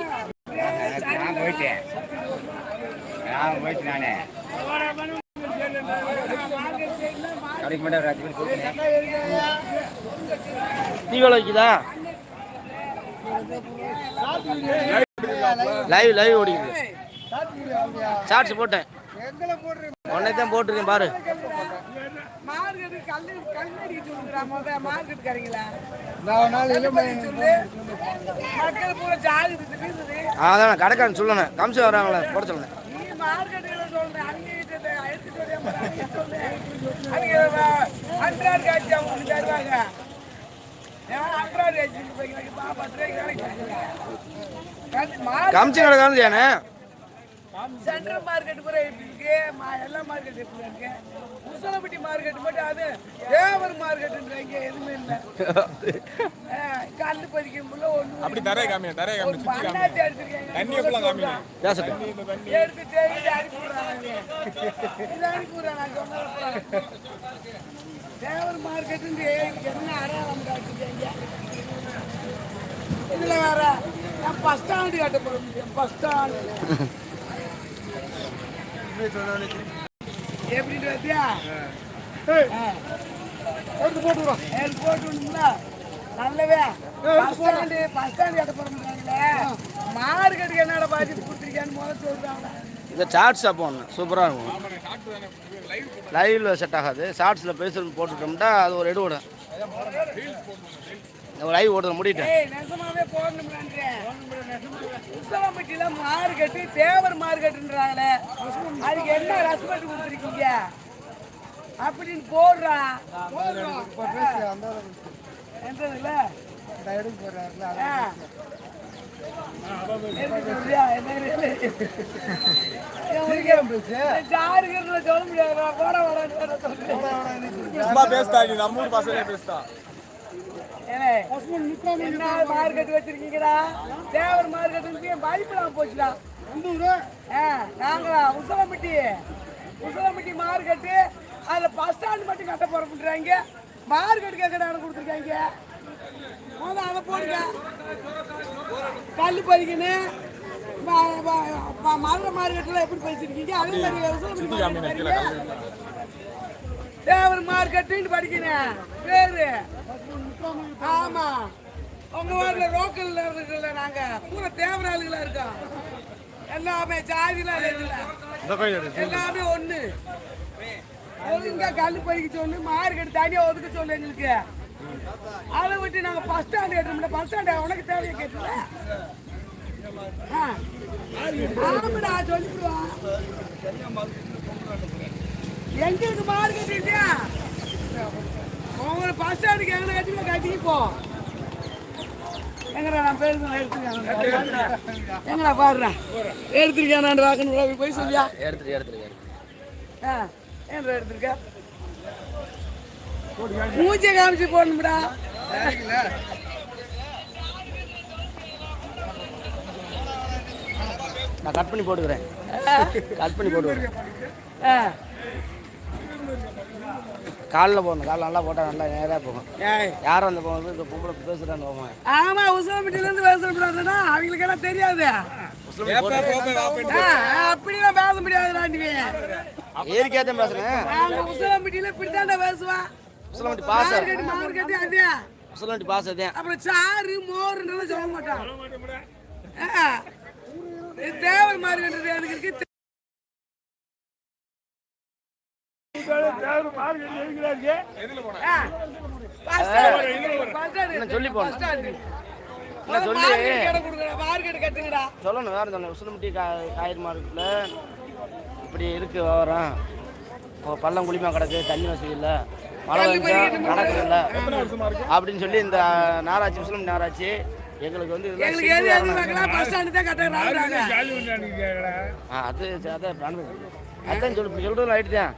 நான் போயிட்டேன். நான் போயிட்டு நானே. அஞ்சு பேர் கூப்பிட்டேன் டிவியில் வைக்குதா? லைவ் லைவ் ஓடிக்குது. ஷார்ட்ஸ் போட்டேன். உடனே தான் போட்டிருக்கேன் பாரு. அதான் கடைக்காரன் சொல்லணும். கம்சி வராங்களே போட சொல்லுங்க. அன்றாடு காட்சி அவங்க தருவாங்க. அன்றாடு காட்சி போய் பாப்பா கம்சி கடைக்காரன் தானே சென்ட்ரல் மார்க்கெட் பூரா எப்படி இருக்கு? எல்லா மார்க்கெட் எப்படி இருக்கு? உசலப்பட்டி மார்க்கெட் மட்டும் அது தேவர் மார்க்கெட்டுன்றாங்க எதுவுமே இல்லை கல்லு பதிக்கும் முள்ள ஒண்ணு அப்படி தரைய காமிங்க தரைய காமிங்க சுத்தி காமிங்க. பண்ணாச்சி அடிச்சிருக்காங்க தண்ணி எப்பலாம் காமிங்க. பேசட்டும் எடுத்துட்டு இதை அனுப்பி விடுறாங்க இதை அனுப்பி விடுறாங்க சொன்னதை தேவர் மார்க்கெட்டு என்ன அடையாளம் காட்டுறீங்க இதுல வேற நான் பஸ் ஸ்டாண்டு கட்ட முடியும் பஸ் ஸ்டாண்டு எடுத்து போட்டுக்கிறோம் ஏழு போட்டு விடணும்ல நல்லவே. பஸ் ஸ்டாண்டு கட்ட என்னடா பாதி கொடுத்துருக்கேன்னு முதல்ல சொல்றாங்க. இந்த சார்ட்ஸ் அப்போ ஒன்று சூப்பராக இருக்கும். லைவ்ல செட் ஆகாது. ஷார்ட்ஸில் பேசுறது போட்டுட்டோம்னா அது ஒரு எடு விடும் ஒரு லைவ் ஓடுறது முடிட்டேன் ஏய் நெசமாவே மார்க்கெட்டு தேவர் மார்க்கெட்டுன்றாங்களே. அதுக்கு என்ன ரெஸ்பெக்ட் கொடுத்துருக்கீங்க? அப்படின்னு போடுறா. இப்போ பேசி. அந்த என்றதுல இந்த எடுக்க போறாருல மார்க்கெட் வச்சிருக்கீங்கடா? தேவர் மார்க்கெட் பயப்படாம போச்சுடா. ஆ, நாங்களா உசலம்பட்டி. உசலம்பட்டி மார்க்கெட்டு அதில் பஸ் ஸ்டாண்ட் மட்டும் கட்ட போறோம்ன்றாங்க. மார்க்கெட் கேட்க இடம் கொடுத்துருக்காங்க? முதல்ல அதை போடுங்க. கல் ம- மதுரை மார்க்கெட்டில் எப்படி பறிச்சிருக்கீங்க? அதே மாதிரி. தேவர் மார்க்கெட்டுன்னு படிக்கிறேன் பேரு. ஆமா. உங்க ஊர்ல லோக்கல்ல இருக்குல்ல நாங்க பூரா தேவர் ஆளுகளா இருக்கோம். எல்லாமே ஜாதிலாம் எல்லாமே ஒண்ணு. ஒழுங்கா கல்லு பறிக்க சொல்லு மார்க்கெட் தனியா ஒதுக்க சொல்லு எங்களுக்கு. அதை விட்டு நாங்க பஸ் ஸ்டாண்ட் கேட்டோம்ல பஸ் ஸ்டாண்ட் உனக்கு தேவையை கேட்டுல ஆமாடா சொல்லிவிடுவான் எங்களுக்கு மார்க்கெட் இல்லையா உங்களை பஸ் ஸ்டாண்டுக்கு எங்கே கட்டி கட்டிக்கு போ எங்கடா நான் பேருந்து எடுத்துருக்கேன்? எங்கடா பாடுறேன் எடுத்திருக்கேன் நான் வாக்கணும் போய் சொல்லியா? எடுத்துட்டு எடுத்துட்டு ஆ. ஏன்டா எடுத்திருக்க மூச்சை காமிச்சு போடணும்டா நான் கட் பண்ணி போட்டுக்கிறேன் கட் பண்ணி போட்டுக்கிறேன் காலில் போடணும் காலில் நல்லா போட்டால் நல்லா நேராக போகும் யாரும் அந்த போகும்போது இந்த பொம்பளை பேசுகிறான்னு போவாங்க ஆமா உசிலம்பட்டியிலேருந்து பேசக்கூடாதுன்னா அவங்களுக்கு எல்லாம் தெரியாது அப்படிலாம் பேச முடியாதுடா நீ. ஏரிக்கையாக தான் பேசுகிறேன் நாங்க உசிலம்பட்டியில இப்படித்தான்டா பேசுவான் முசலமட்டி பாச மார்க்கெட் அதே. அப்புறம் சாறு மோருன்றத சொல்ல மாட்டான். தேவர் மார்க்கெட் எனக்கு இருக்கு. சொல்லி போடணும். இன்னும் சொல்லி-. சொல்லணும் வேறு சொல்லணும். முசலமட்டி கா காய்கறி மார்க்கெட்டில் இப்படி இருக்குது விவரம் இப்போ பள்ளம் குழிமா கிடக்கு தண்ணி வசதி இல்லை மழை வந்தா நடக்குது இல்லை. அப்படின்னு சொல்லி இந்த நாராட்சி முஸ்லிம் நாராட்சி எங்களுக்கு வந்து அது அதான் அதான் சொல்லு சொல்கிறது ரைட்டு தான்.